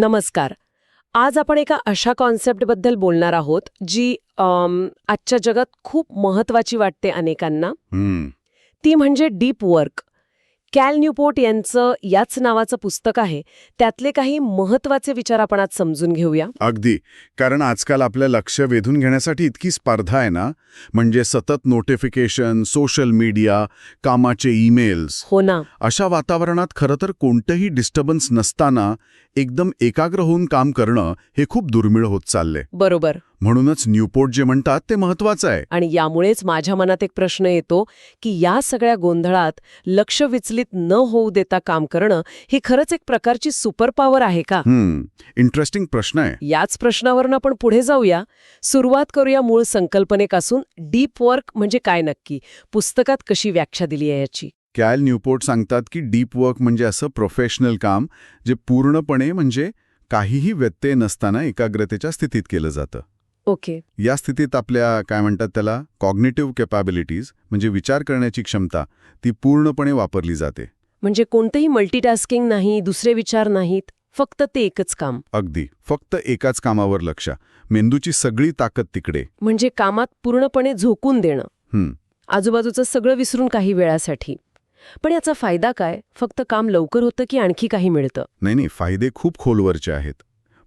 नमस्कार. आज आपण एका अशा कॉन्सेप्टबद्दल बोलणार आहोत जी आजच्या जगात खूप महत्वाची वाटते अनेकांना. ती म्हणजे डीप वर्क कॅल न्यूपोर्ट यांचं याच नावाचं पुस्तक आहे. त्यातले काही महत्त्वाचे विचार आपण आज समजून घेऊया. अगदी. कारण आजकाल आपलं लक्ष वेधून घेण्यासाठी इतकी स्पर्धा आहे ना? म्हणजे सतत नोटिफिकेशन सोशल मीडिया कामाचे ईमेल्स हो ना. अशा वातावरणात खरं तर कोणतंही डिस्टर्बन्स नसताना एकदम एकाग्र होऊन काम करणं हे खूप दुर्मिळ होत चाललंय. बरोबर. म्हणूनच न्यूपोर्ट जे म्हणतात ते महत्वाचं आहे. आणि यामुळेच माझ्या मनात एक प्रश्न येतो की या सगळ्या गोंधळात लक्ष विचलित न होऊ देता काम करणं ही खरंच एक प्रकारची सुपर पॉवर आहे का? हम्म इंटरेस्टिंग प्रश्न आहे. याच प्रश्नावरून आपण पुढे जाऊया. सुरुवात करूया मूळ संकल्पनेपासून. डीप वर्क म्हणजे काय नक्की? पुस्तकात कशी व्याख्या दिली आहे याची? कॅल न्यूपोर्ट सांगतात की डीप वर्क म्हणजे असं प्रोफेशनल काम जे पूर्णपणे म्हणजे काहीही व्यत्यय नसताना एकाग्रतेच्या स्थितीत केलं जातं. ओके. या स्थितीत आपल्या काय म्हणतात त्याला कॉग्नेटिव्ह कॅपॅबिलिटीज म्हणजे विचार करण्याची क्षमता ती पूर्णपणे वापरली जाते. म्हणजे कोणतंही मल्टीटास्किंग नाही दुसरे विचार नाहीत फक्त ते एकच काम. अगदी. फक्त एकाच कामावर लक्ष. मेंदूची सगळी ताकद तिकडे. म्हणजे कामात पूर्णपणे झोकून देणं. हं, आजूबाजूचं सगळं विसरून काही वेळासाठी. पण याचा फायदा काय? फक्त काम लवकर होतं की आणखी काही मिळतं? नाही नाही. फायदे खूप खोलवरचे आहेत.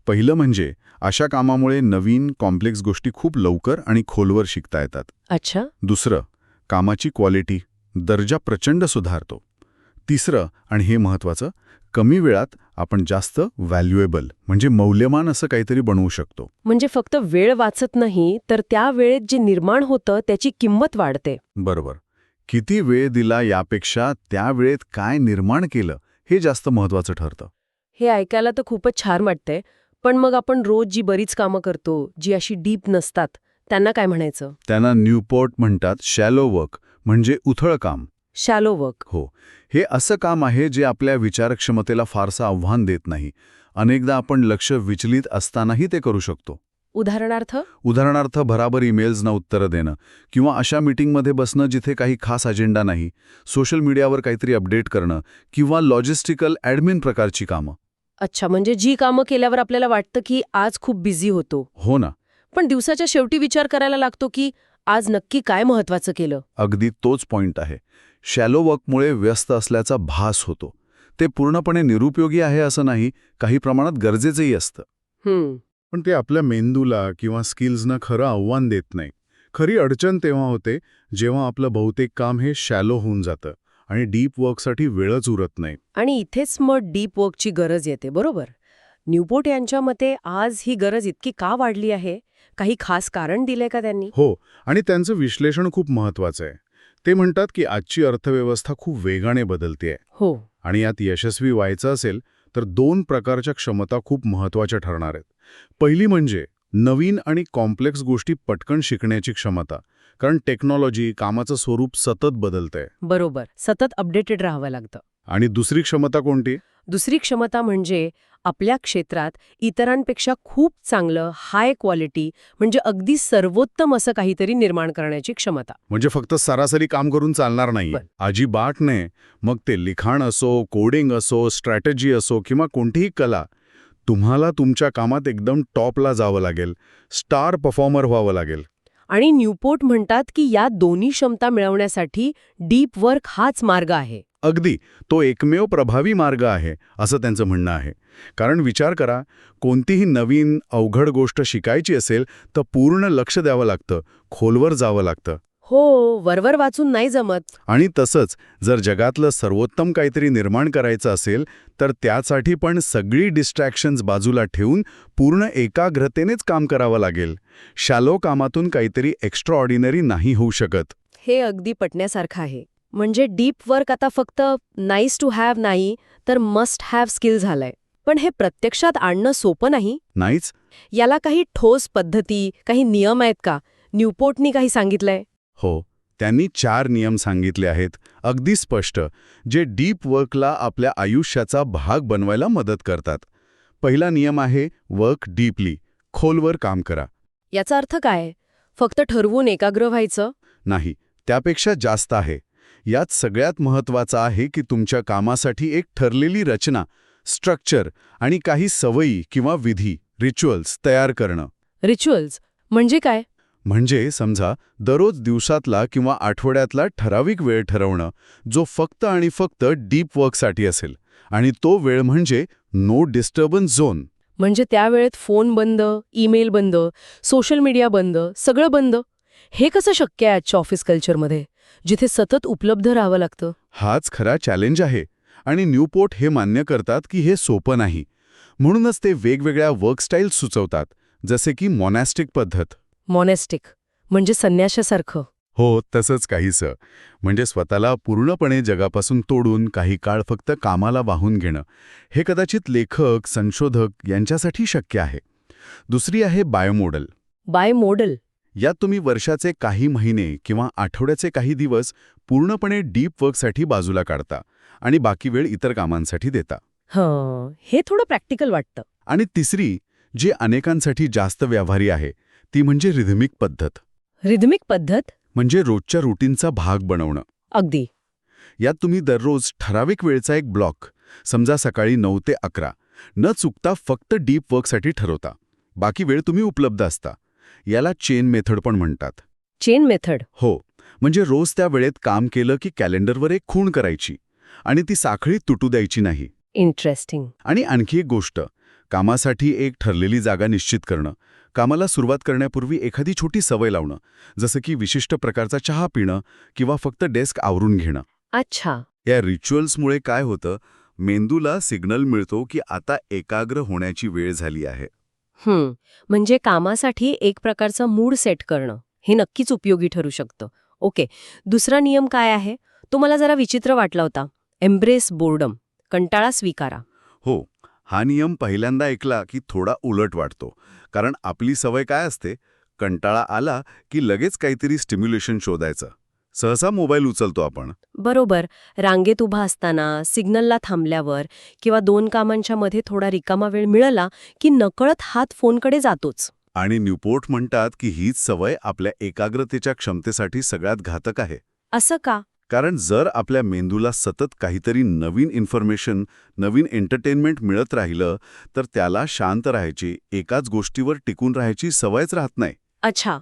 पहिलं म्हणजे अशा कामामुळे नवीन कॉम्प्लेक्स गोष्टी खूप लवकर आणि खोलवर शिकता येतात. अच्छा. दुसरं कामाची क्वालिटी दर्जा प्रचंड सुधारतो. तिसरं आणि हे महत्वाचं कमी वेळात आपण जास्त व्हॅल्युएबल म्हणजे मौल्यमान असं काहीतरी बनवू शकतो. म्हणजे फक्त वेळ वाचत नाही तर त्या वेळेत जे निर्माण होतं त्याची किंमत वाढते. बरोबर. किती वेळ दिला यापेक्षा त्या वेळेत काय निर्माण केलं हे जास्त महत्वाचं ठरतं. हे ऐकायला तर खूपच छान वाटतंय. पण मग आपण रोज जी बरीच कामं करतो जी अशी डीप नसतात त्यांना काय म्हणायचं? त्यांना न्यूपोर्ट म्हणतात शॅलो वर्क म्हणजे उथळ काम. Shallow work. हो. हे असं काम आहे जे आपल्या विचारक्षमतेला फारसं आव्हान देत नाही. अनेकदा आपण लक्ष विचलित असतानाही ते करू शकतो. उदाहरणार्थ? उदाहरणार्थ भराभर ईमेल्सना उत्तरं देणं किंवा अशा मीटिंगमध्ये बसणं जिथे काही खास अजेंडा नाही सोशल मीडियावर काहीतरी अपडेट करणं किंवा लॉजिस्टिकल ॲडमिन प्रकारची कामं. अच्छा म्हणजे जी कामं केल्यावर आपल्याला वाटतं की आज खूप बिझी होतो. हो ना. पण दिवसाच्या शेवटी विचार करायला लागतो की आज नक्की काय महत्वाचं केलं? अगदी तोच पॉइंट आहे. शॅलो वर्कमुळे व्यस्त असल्याचा भास होतो. ते पूर्णपणे निरुपयोगी आहे असं नाही काही प्रमाणात गरजेचंही असतं. हम्म. पण ते आपल्या मेंदूला किंवा स्किल्सना खरं आव्हान देत नाही. खरी अडचण तेव्हा होते जेव्हा आपलं बहुतेक काम हे शॅलो होऊन जातं. आणि डीप वर्कसाठी वेळच उरत नाही. आणि इथेच मग डीप वर्कची गरज येते बरोबर? न्यूपोर्ट यांच्या मते आज ही गरज इतकी का वाढली आहे? काही खास कारण दिलंय का त्यांनी? हो आणि त्यांचं विश्लेषण खूप महत्वाचं आहे. ते म्हणतात की आजची अर्थव्यवस्था खूप वेगाने बदलतेय. हो. आणि यात यशस्वी व्हायचं असेल तर दोन प्रकारच्या क्षमता खूप महत्त्वाच्या ठरणार आहेत. पहिली म्हणजे नवीन आणि कॉम्प्लेक्स गोष्टी पटकन शिकण्याची क्षमता. कारण टेक्नॉलॉजी कामाचं स्वरूप सतत बदलतंय. बरोबर. सतत अपडेटेड राहावं लागतं. आणि दुसरी क्षमता कोणती? दुसरी क्षमता म्हणजे आपल्या क्षेत्रात इतरांपेक्षा खूप चांगलं हाय क्वालिटी म्हणजे अगदी सर्वोत्तम असं काहीतरी निर्माण करण्याची क्षमता. म्हणजे फक्त सरासरी काम करून चालणार नाही बरं. अजिबात नाही. मग ते लिखाण असो कोडिंग असो स्ट्रॅटेजी असो किंवा कोणतीही कला तुम्हाला तुमच्या कामात एकदम टॉपला जावं लागेल. स्टार परफॉर्मर व्हावं लागेल. आणि न्यूपोर्ट म्हणतात की या दोन्ही क्षमता मिळवण्यासाठी डीप वर्क हाच मार्ग आहे. अगदी तो एकमेव प्रभावी मार्ग आहे असं त्यांचं म्हणणं आहे. कारण विचार करा कोणतीही नवीन अवघड गोष्ट शिकायची असेल तर पूर्ण लक्ष द्यावं लागतं खोलवर जावं लागतं. हो वरवर वाचून नाही जमत. आणि तसंच जर जगातलं सर्वोत्तम काहीतरी निर्माण करायचं असेल तर त्यासाठी पण सगळी डिस्ट्रॅक्शन्स बाजूला ठेवून पूर्ण एकाग्रतेनेच काम करावं लागेल. शॅलो कामातून काहीतरी एक्स्ट्रा ऑर्डिनरी नाही होऊ शकत. हे अगदी पटण्यासारखं आहे. म्हणजे डीप वर्क आता फक्त नाईस टू हॅव नाही तर मस्ट हॅव स्किल झालंय. पण हे प्रत्यक्षात आणणं सोपं नाही? नाहीच. याला काही ठोस पद्धती काही नियम आहेत का? न्यूपोर्टनी काही सांगितलंय? हो त्यांनी चार नियम सांगितले आहेत अगदी स्पष्ट जे डीप वर्कला आपल्या आयुष्याचा भाग बनवायला मदत करतात. पहिला नियम आहे वर्क डीपली खोलवर काम करा. याचा अर्थ काय? फक्त ठरवून एकाग्र व्हायचं? नाही त्यापेक्षा जास्त आहे. यात सगळ्यात महत्वाचं आहे की तुमच्या कामासाठी एक ठरलेली रचना स्ट्रक्चर आणि काही सवयी किंवा विधी रिच्युअल्स तयार करणं. रिच्युअल्स म्हणजे काय? म्हणजे समजा दररोज दिवसातला किंवा आठवड्यातला ठराविक वेळ ठरवणं जो फक्त आणि फक्त डीप वर्कसाठी असेल. आणि तो वेळ म्हणजे नो डिस्टर्बन्स झोन. म्हणजे त्या वेळेत फोन बंद ईमेल बंद सोशल मीडिया बंद सगळं बंद. हे कसं शक्य आहे आजच्या ऑफिस कल्चरमध्ये? जिथे सतत उपलब्ध राहावं लागतं? हाच खरा चॅलेंज आहे. आणि न्यूपोर्ट हे मान्य करतात की हे सोपं नाही. म्हणूनच ते वेगवेगळ्या वर्कस्टाईल सुचवतात. जसे की मॉनॅस्टिक पद्धत. मॉनेस्टिक म्हणजे संन्याशासारखं. हो तसंच काहीसं. म्हणजे स्वतःला पूर्णपणे जगापासून तोडून काही काळ फक्त कामाला वाहून घेणं हे कदाचित लेखक संशोधक यांच्यासाठी शक्य आहे. दुसरी आहे बायोमॉडल. बाय मॉडल यात तुम्ही वर्षाचे काही महिने किंवा आठवड्याचे काही दिवस पूर्णपणे डीप वर्कसाठी बाजूला काढता आणि बाकी वेळ इतर कामांसाठी देता. हे थोडं प्रॅक्टिकल वाटतं. आणि तिसरी जी अनेकांसाठी जास्त व्यावहारी आहे ती म्हणजे रिधमिक पद्धत. रिदमिक पद्धत? म्हणजे रोजच्या रुटीनचा भाग बनवणं. अगदी. यात तुम्ही दररोज ठराविक वेळचा एक ब्लॉक समजा सकाळी नऊ ते अकरा न चुकता फक्त डीप वर्कसाठी ठरवता. बाकी वेळ तुम्ही उपलब्ध असता. याला चेन मेथड पण म्हणतात. चेन मेथड हो म्हणजे रोज त्या वेळेत काम केलं की कॅलेंडरवर एक खूण करायची आणि ती साखळी तुटू द्यायची नाही. इंटरेस्टिंग आणि आणखी एक गोष्ट कामासाठी एक ठरलेली जागा निश्चित करणं कामाला सुरुवात करण्यापूर्वी एखादी छोटी सवय लावणं जसं की विशिष्ट प्रकारचा चहा पिणं किंवा फक्त डेस्क आवरून घेणं. अच्छा. या रिच्युअल्समुळे काय होतं? मेंदूला सिग्नल मिळतो की आता एकाग्र होण्याची वेळ झाली आहे. हं म्हणजे कामासाठी एक प्रकारचा मूड सेट करणं हे नक्कीच उपयोगी ठरू शकतं. ओके दुसरा नियम काय आहे? तो मला जरा विचित्र वाटला होता. एम्ब्रेस बोर्डम कंटाळा स्वीकारा. हो हा नियम पहिल्यांदा ऐकला की थोडा उलट वाटतो. कारण आपली सवय काय असते? कंटाळा आला की लगेच काहीतरी स्टिम्युलेशन शोधायचं. सहसा मोबाईल उचलतो आपण. बरोबर. रांगेत उभा असताना सिग्नलला थांबल्यावर किंवा दोन कामांच्या मध्ये थोडा रिकामा वेळ मिळाला की नकळत हात फोनकडे जातोच. आणि न्यूपोर्ट म्हणतात की हीच सवय आपल्या एकाग्रतेच्या क्षमतेसाठी सगळ्यात घातक आहे. असं का? कारण जर आपल्या मेंदूला सतत काहीतरी नवीन इन्फॉर्मेशन नवीन एंटरटेनमेंट मिळत राहिलं तर त्याला शांत राहायची एकाच गोष्टीवर टिकून राहायची सवयच राहत नाही. अच्छा.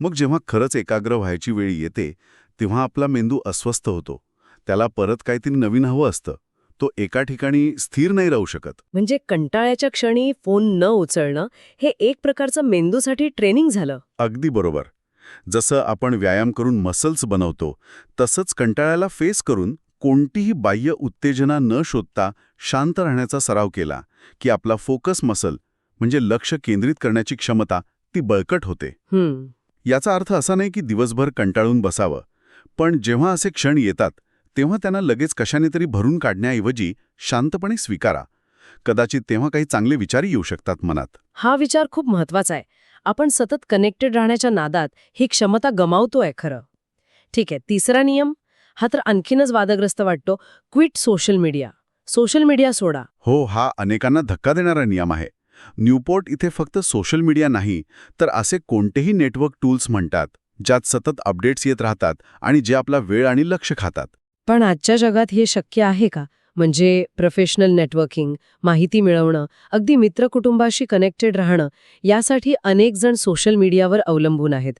मग जेव्हा खरंच एकाग्र व्हायची वेळ येते तेव्हा आपला मेंदू अस्वस्थ होतो. त्याला परत काहीतरी नवीन हवं असतं. तो एका ठिकाणी स्थिर नाही राहू शकत. म्हणजे कंटाळ्याच्या क्षणी फोन न उचलणं हे एक प्रकारचं मेंदूसाठी ट्रेनिंग झालं. अगदी बरोबर. जसं आपण व्यायाम करून मसल्स बनवतो तसंच कंटाळ्याला फेस करून कोणतीही बाह्य उत्तेजना न शोधता शांत राहण्याचा सराव केला की आपला फोकस मसल म्हणजे लक्ष केंद्रित करण्याची क्षमता ती बळकट होते. याचा अर्थ असा नाही की दिवसभर कंटाळून बसावं पण जेव्हा असे क्षण येतात तेव्हा त्यांना लगेच कशाने तरी भरून काढण्याऐवजी शांतपणे स्वीकारा. कदाचित तेव्हा काही चांगले विचारही येऊ शकतात मनात. हा विचार खूप महत्त्वाचा आहे. आपण सतत कनेक्टेड राहण्याच्या नादात ही क्षमता गमावतोय खरं. ठीक आहे तिसरा नियम हा तर आणखीनच वादग्रस्त वाटतो quit social media social media सोडा. हो हा अनेकांना धक्का देणारा नियम आहे. न्यूपोर्ट इथे फक्त सोशल मीडिया नाही तर असे कोणतेही नेटवर्क टूल्स म्हणतात ज्यात सतत अपडेट्स येत राहतात आणि जे आपला वेळ आणि लक्ष खातात. पण आजच्या जगात हे शक्य आहे का? म्हणजे प्रोफेशनल नेटवर्किंग माहिती मिळवणं अगदी मित्रकुटुंबाशी कनेक्टेड राहणं यासाठी अनेक जण सोशल मीडियावर अवलंबून आहेत.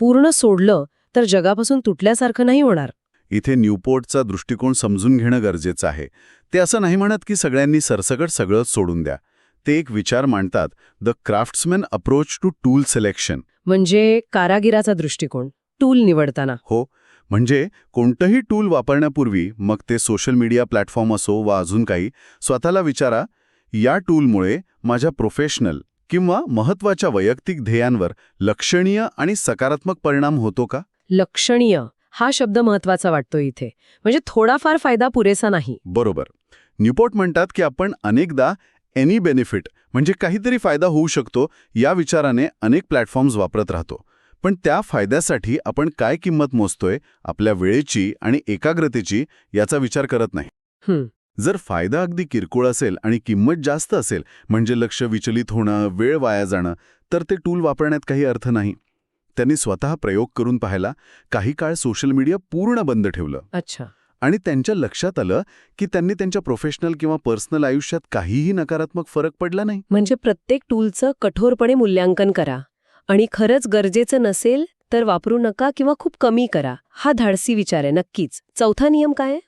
पूर्ण सोडलं तर जगापासून तुटल्यासारखं नाही होणार. इथे न्यूपोर्टचा दृष्टिकोन समजून घेणं गरजेचं आहे. ते असं नाही म्हणत की सगळ्यांनी सरसकट सगळंच सोडून द्या. ते एक विचार मांडतात the craftsman approach to tool selection म्हणजे कारागिराचा दृष्टिकोन टूल निवडताना. हो म्हणजे कोणतंही टूल वापरण्यापूर्वी मग ते सोशल मीडिया प्लॅटफॉर्म असो वा अजून काही स्वतःला विचारा या टूलमुळे माझ्या प्रोफेशनल किंवा महत्त्वाच्या वैयक्तिक ध्येयांवर लक्षणीय आणि सकारात्मक परिणाम होतो का? लक्षणीय. हा शब्द महत्त्वाचा वाटतो इथे. म्हणजे थोडाफार फायदा पुरेसा नाही. बरोबर. न्यूपोर्ट म्हणतात की आपण अनेकदा एनी बेनिफिट म्हणजे काहीतरी फायदा होऊ शकतो या विचाराने अनेक प्लॅटफॉर्म्स वापरत राहतो. पण त्या फायद्यासाठी आपण काय किंमत मोजतोय आपल्या वेळेची आणि एकाग्रतेची याचा विचार करत नाही. जर फायदा अगदी किरकोळ असेल आणि किंमत जास्त असेल म्हणजे लक्ष विचलित होणं वेळ वाया जाणं तर ते टूल वापरण्यात काही अर्थ नाही. त्यांनी स्वतः प्रयोग करून पाहायला काही काळ सोशल मीडिया पूर्ण बंद ठेवलं. अच्छा. आणि त्यांच्या लक्षात आलं की त्यांनी त्यांच्या प्रोफेशनल किंवा पर्सनल आयुष्यात काहीही नकारात्मक फरक पडला नाही. म्हणजे प्रत्येक टूलचं कठोरपणे मूल्यांकन करा. आणि खरंच गरजेचं नसेल तर वापरू नका किंवा खूप कमी करा. हा धाडसी विचार आहे नक्कीच. चौथा नियम काय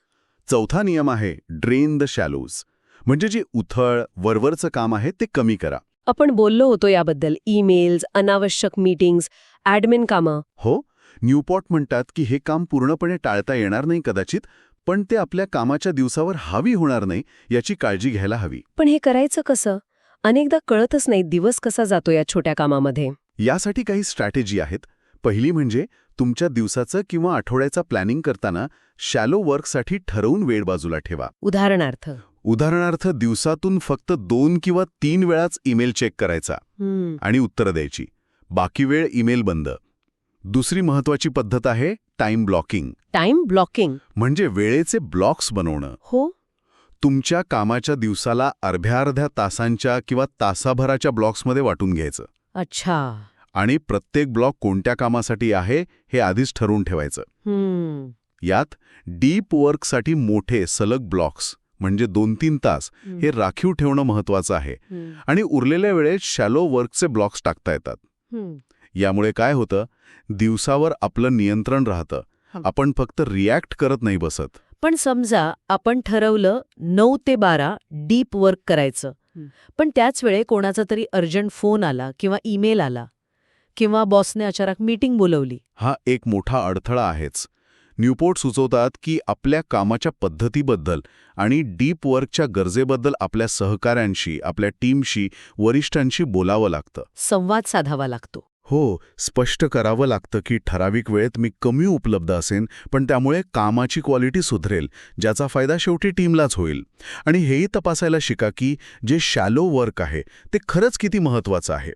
चौथा नियम आहे ड्रेन द शॅलोज म्हणजे जे उथळ वरवरचं काम आहे ते कमी करा. आपण बोललो होतो याबद्दल. ईमेल्स अनावश्यक मीटिंग्स ॲडमिन कामं. हो न्यूपॉट म्हणतात की हे काम पूर्णपणे टाळता येणार नाही कदाचित पण ते आपल्या कामाच्या दिवसावर हावी होणार नाही याची काळजी घ्यायला हवी. पण हे करायचं कसं? अनेकदा कळतच नाही दिवस कसा जातो या छोट्या कामामध्ये. यासाठी काही स्ट्रॅटेजी आहेत. पहिली म्हणजे तुमच्या दिवसाचं किंवा आठवड्याचा प्लॅनिंग करताना शॅलो वर्कसाठी ठरवून वेळ बाजूला ठेवा. उदाहरणार्थ. उदाहरणार्थ दिवसातून फक्त दोन किंवा तीन वेळाच ईमेल चेक करायचा आणि उत्तरं द्यायची. बाकी वेळ ईमेल बंद. दुसरी महत्वाची पद्धत आहे टाइम ब्लॉकिंग. Time blocking. म्हणजे वेळेचे ब्लॉक्स बनवणं. हो. तुमच्या कामाच्या दिवसाला अर्ध्या अर्ध्या तासांच्या किंवा तासाभराच्या ब्लॉक्समध्ये वाटून घ्यायचं. अच्छा. आणि प्रत्येक ब्लॉक कोणत्या कामासाठी आहे हे आधीच ठरवून ठेवायचं. यात डीप वर्कसाठी मोठे सलग ब्लॉक्स म्हणजे दोन तीन तास हे राखीव ठेवणं महत्वाचं आहे. आणि उरलेल्या वेळेत शॅलो वर्कचे ब्लॉक्स टाकता येतात. यामुळे काय होतं दिवसावर आपलं नियंत्रण राहतं. आपण फक्त रिॲक्ट करत नाही बसत. पण समजा आपण ठरवलं नऊ ते बारा डीप वर्क करायचं. पण त्याच वेळे कोणाचा तरी अर्जंट फोन आला किंवा ईमेल आला किंवा बॉसने अचानक मीटिंग बोलवली. हा एक मोठा अडथळा आहेच. न्यूपोर्ट सुचवतात की आपल्या कामाच्या पद्धतीबद्दल आणि डीप वर्कच्या गरजेबद्दल आपल्या सहकाऱ्यांशी आपल्या टीमशी वरिष्ठांशी बोलावं लागतं. संवाद साधावा लागतो. हो स्पष्ट करावं लागतं की ठराविक वेळेत मी कमी उपलब्ध असेन पण त्यामुळे कामाची क्वालिटी सुधरेल ज्याचा फायदा शेवटी टीमलाच होईल. आणि हेही तपासायला शिका की जे शॅलो वर्क आहे ते खरंच किती महत्त्वाचं आहे.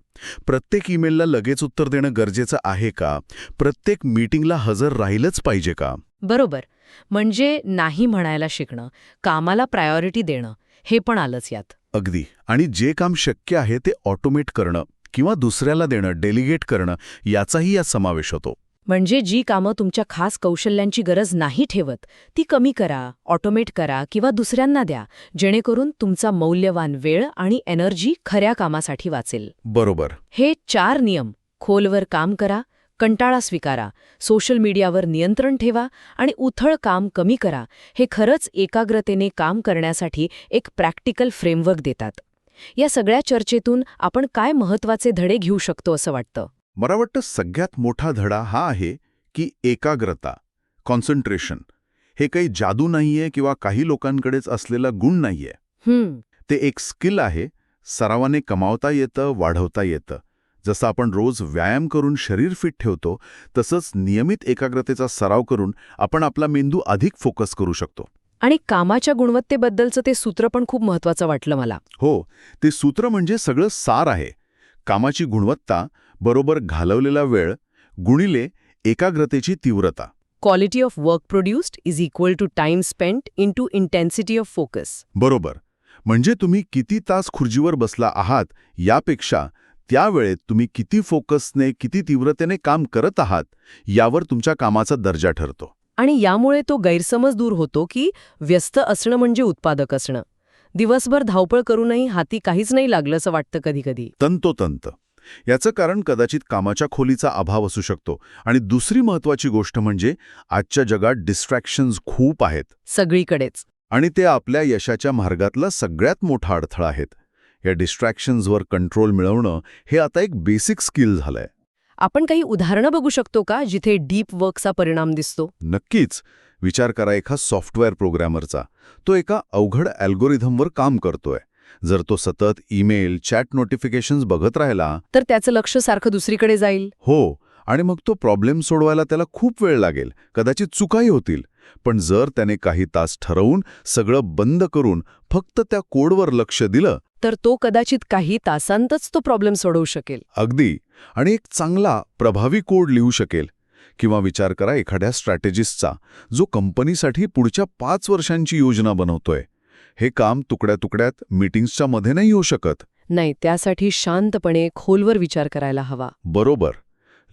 प्रत्येक ईमेलला लगेच उत्तर देणं गरजेचं आहे का? प्रत्येक मीटिंगला हजर राहिलंच पाहिजे का? बरोबर. म्हणजे नाही म्हणायला शिकणं कामाला प्रायोरिटी देणं हे पण आलंच यात. अगदी. आणि जे काम शक्य आहे ते ऑटोमेट करणं. किंवा दुसऱ्याला देणं डेलिगेट करणं याचाही यात समावेश होतो. म्हणजे जी कामं तुमच्या खास कौशल्यांची गरज नाही ठेवत ती कमी करा ऑटोमेट करा किंवा दुसऱ्यांना द्या जेणेकरून तुमचा मौल्यवान वेळ आणि एनर्जी खऱ्या कामासाठी वाचेल. बरोबर. हे चार नियम. खोलवर काम करा कंटाळा स्वीकारा सोशल मीडियावर नियंत्रण ठेवा आणि उथळ काम कमी करा. हे खरंच एकाग्रतेने काम करण्यासाठी एक प्रॅक्टिकल फ्रेमवर्क देतात. या सगळ्या चर्चेतून आपण काय महत्त्वाचे धडे घेऊ शकतो असं वाटतं? मला वाटतं सगळ्यात मोठा धडा हा आहे की एकाग्रता कॉन्सन्ट्रेशन हे काही जादू नाहीये किंवा काही लोकांकडेच असलेला गुण नाहीये. ते एक स्किल आहे सरावाने कमावता येतं वाढवता येतं. जसं आपण रोज व्यायाम करून शरीर फिट ठेवतो तसंच नियमित एकाग्रतेचा सराव करून आपण आपला मेंदू अधिक फोकस करू शकतो. आणि कामाच्या गुणवत्तेबद्दलचं ते सूत्र पण खूप महत्वाचं वाटलं मला. हो ते सूत्र म्हणजे सगळं सार आहे. कामाची गुणवत्ता बरोबर घालवलेला वेळ गुणिले एकाग्रतेची तीव्रता. Quality of work produced is equal to time spent in to intensity of focus बरोबर. म्हणजे तुम्ही किती तास खुर्चीवर बसला आहात यापेक्षा त्या वेळेत तुम्ही किती फोकसने किती तीव्रतेने काम करत आहात यावर तुमच्या कामाचा दर्जा ठरतो. आणि यामुळे तो गैरसमज दूर होतो की व्यस्त असणं म्हणजे उत्पादक असणं. दिवसभर धावपळ करूनही हाती काहीच नाही लागलं असं वाटतं कधीकधी. तंतोतंत. याचं कारण कदाचित कामाच्या खोलीचा अभाव असू शकतो. आणि दुसरी महत्वाची गोष्ट म्हणजे आजच्या जगात डिस्ट्रॅक्शन्स खूप आहेत. सगळीकडेच. आणि ते आपल्या यशाच्या मार्गातला सगळ्यात मोठा अडथळा आहेत. या डिस्ट्रॅक्शन्सवर कंट्रोल मिळवणं हे आता एक बेसिक स्किल झालंय. आपण काही उदाहरणं बघू शकतो का जिथे डीप वर्कचा परिणाम दिसतो? नक्कीच. विचार करा एका सॉफ्टवेअर प्रोग्रॅमरचा. तो एका अवघड अल्गोरिथमवर काम करतोय. जर तो सतत ईमेल चॅट नोटिफिकेशन्स बघत राहिला तर त्याचं लक्ष सारखं दुसरीकडे जाईल. हो. आणि मग तो प्रॉब्लेम सोडवायला त्याला खूप वेळ लागेल. कदाचित चुकाही होतील. पण जर त्याने काही तास ठरवून सगळं बंद करून फक्त त्या कोडवर लक्ष दिलं तर तो कदाचित काही तासांतच तो प्रॉब्लेम सोडवू शकेल. अगदी. आणि एक चांगला प्रभावी कोड लिहू शकेल. किंवा विचार करा एखाद्या स्ट्रॅटेजिस्टचा जो कंपनीसाठी पुढच्या पाच वर्षांची योजना बनवतोय. हे काम तुकड्या तुकड्यात मीटिंग्सच्या मध्ये नाही होऊ शकत. नाही त्यासाठी शांतपणे खोलवर विचार करायला हवा. बरोबर.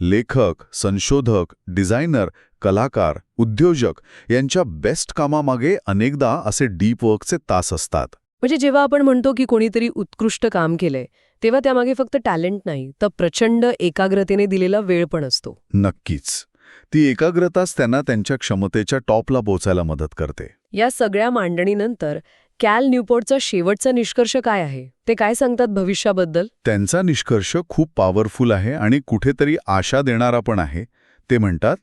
लेखक संशोधक डिझायनर कलाकार उद्योजक यांच्या बेस्ट कामामागे अनेकदा असे डीप वर्कचे तास असतात. म्हणजे जेव्हा आपण म्हणतो की कोणीतरी उत्कृष्ट काम केलंय तेव्हा त्यामागे फक्त टॅलेंट नाही तर प्रचंड एकाग्रतेने दिलेला वेळ पण असतो. नक्कीच. ती एकाग्रताच त्यांना त्यांच्या क्षमतेच्या टॉपला पोचायला मदत करते. या सगळ्या मांडणीनंतर कॅल न्यूपोर्टचा शेवटचा निष्कर्ष काय आहे? ते काय सांगतात भविष्याबद्दल? त्यांचा निष्कर्ष खूप पॉवरफुल आहे आणि कुठेतरी आशा देणारा पण आहे. ते म्हणतात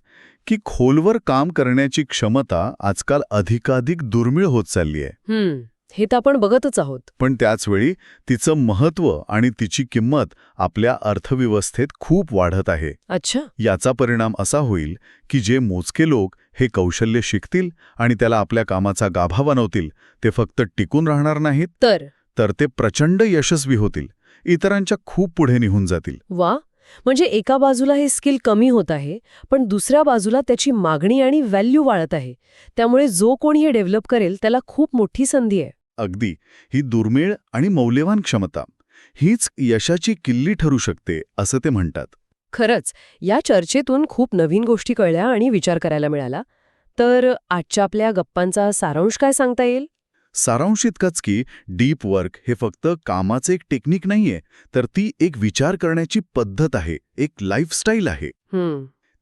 की खोलवर काम करण्याची क्षमता आजकाल अधिकाधिक दुर्मिळ होत चालली आहे. हम्म हे तर आपण बघतच आहोत. पण त्याचवेळी तिचं महत्त्व आणि तिची किंमत आपल्या अर्थव्यवस्थेत खूप वाढत आहे. अच्छा. याचा परिणाम असा होईल की जे मोजके लोक हे कौशल्य शिकतील आणि त्याला आपल्या कामाचा गाभा बनवतील ते फक्त टिकून राहणार नाहीत तर? तर ते प्रचंड यशस्वी होतील. इतरांच्या खूप पुढे निघून जातील. वा! म्हणजे एका बाजूला हे स्किल कमी होत आहे पण दुसऱ्या बाजूला त्याची मागणी आणि व्हॅल्यू वाढत आहे. त्यामुळे जो कोणी हे डेव्हलप करेल त्याला खूप मोठी संधी आहे. अगदी. ही दुर्मिळ आणि मौल्यवान क्षमता. हीच यशाची किल्ली ठरू शकते असं ते म्हणतात. खरंच या चर्चेतून खूप नवीन गोष्टी कळल्या आणि विचार करायला मिळाला. तर आजच्या आपल्या गप्पांचा सारांश काय सांगता येईल? सारांश इतकाच की डीप वर्क हे फक्त कामाचे एक टेक्निक नाहीये तर ती एक विचार करण्याची पद्धत आहे एक लाईफस्टाईल आहे.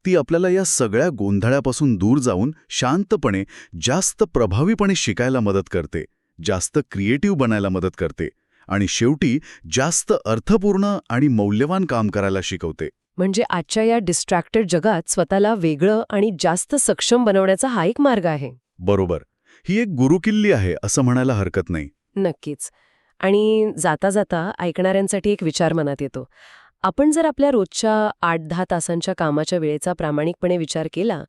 ती आपल्याला या सगळ्या गोंधळापासून दूर जाऊन शांतपणे जास्त प्रभावीपणे शिकायला मदत करते जास्त क्रिएटिव्ह बनायला मदत करते आणि शेवटी जास्त अर्थपूर्ण आणि मौल्यवान काम करायला शिकवते. म्हणजे आजच्या या डिस्ट्रॅक्टेड जगात स्वतःला वेगळं आणि जास्त सक्षम बनवण्याचा हा एक मार्ग आहे. बरोबर. ही एक गुरुकिल्ली आहे असं म्हणायला हरकत नाही. नक्कीच. आणि जाता जाता ऐकणाऱ्यांसाठी एक विचार मनात येतो. आपण जर आपल्या रोजच्या आठ दहा तासांच्या कामाच्या वेळेचा प्रामाणिकपणे विचार केला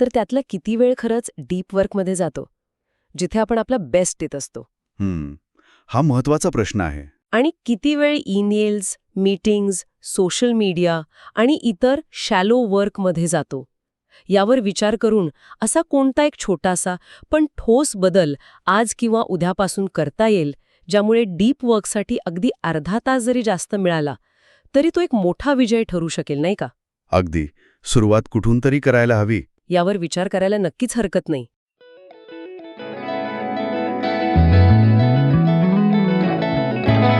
तर त्यातला किती वेळ खरंच डीप वर्कमध्ये जातो? जिथे आपण आपला बेस्ट देत असतो. हा महत्त्वाचा प्रश्न आहे. आणि किती वेळ ईमेल्स मीटिंग्ज सोशल मीडिया आणि इतर शॅलो वर्कमध्ये जातो. यावर विचार करून असा कोणता एक छोटासा पण ठोस बदल आज किंवा उद्यापासून करता येईल ज्यामुळे डीप वर्कसाठी अगदी अर्धा तास जरी जास्त मिळाला तरी तो एक मोठा विजय ठरू शकेल नाही का? अगदी. सुरुवात कुठून तरी करायला हवी. यावर विचार करायला नक्कीच हरकत नाही.